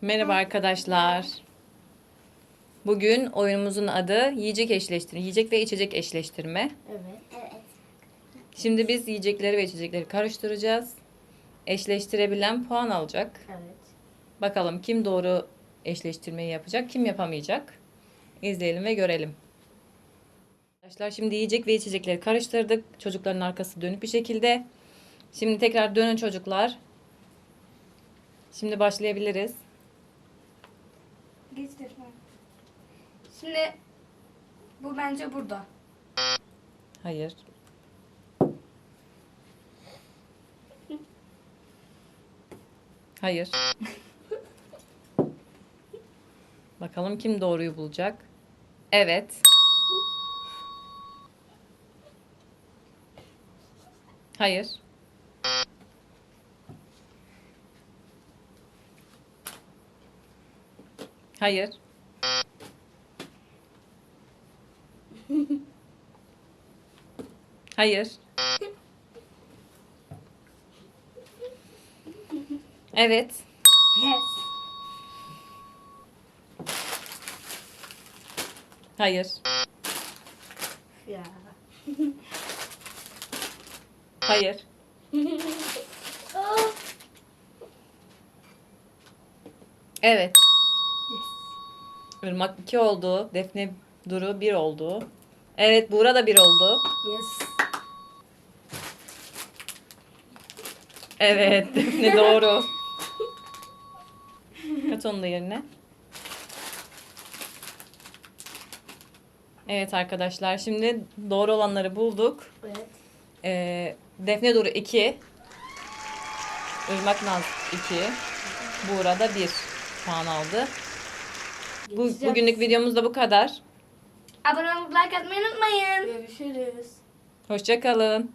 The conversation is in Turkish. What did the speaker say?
Merhaba arkadaşlar. Bugün oyunumuzun adı yiyecek eşleştirme. Yiyecek ve içecek eşleştirme. Evet. Evet. Şimdi biz yiyecekleri ve içecekleri karıştıracağız. Eşleştirebilen puan alacak. Evet. Bakalım kim doğru eşleştirmeyi yapacak, kim yapamayacak. İzleyelim ve görelim. Arkadaşlar şimdi yiyecek ve içecekleri karıştırdık. Çocukların arkası dönük bir şekilde. Şimdi tekrar dönün çocuklar. Şimdi başlayabiliriz. Şimdi bu bence burada. Hayır. Hayır. Bakalım kim doğruyu bulacak. Evet. Hayır. Hayır. Hayır. Evet. Yes. Hayır. Ya. Hayır. Evet. Yes. Irmak 2 oldu. Defne Duru 1 oldu. Evet Buğra da 1 oldu. Yes. Evet Defne doğru. Kat onu da yerine. Evet arkadaşlar şimdi doğru olanları bulduk. Evet. Ee, Defne Duru 2. Irmak Naz 2. Buğra da 1 puan aldı. Bu, bugünlük videomuz da bu kadar. Abone olup like atmayı unutmayın. Görüşürüz. Hoşçakalın.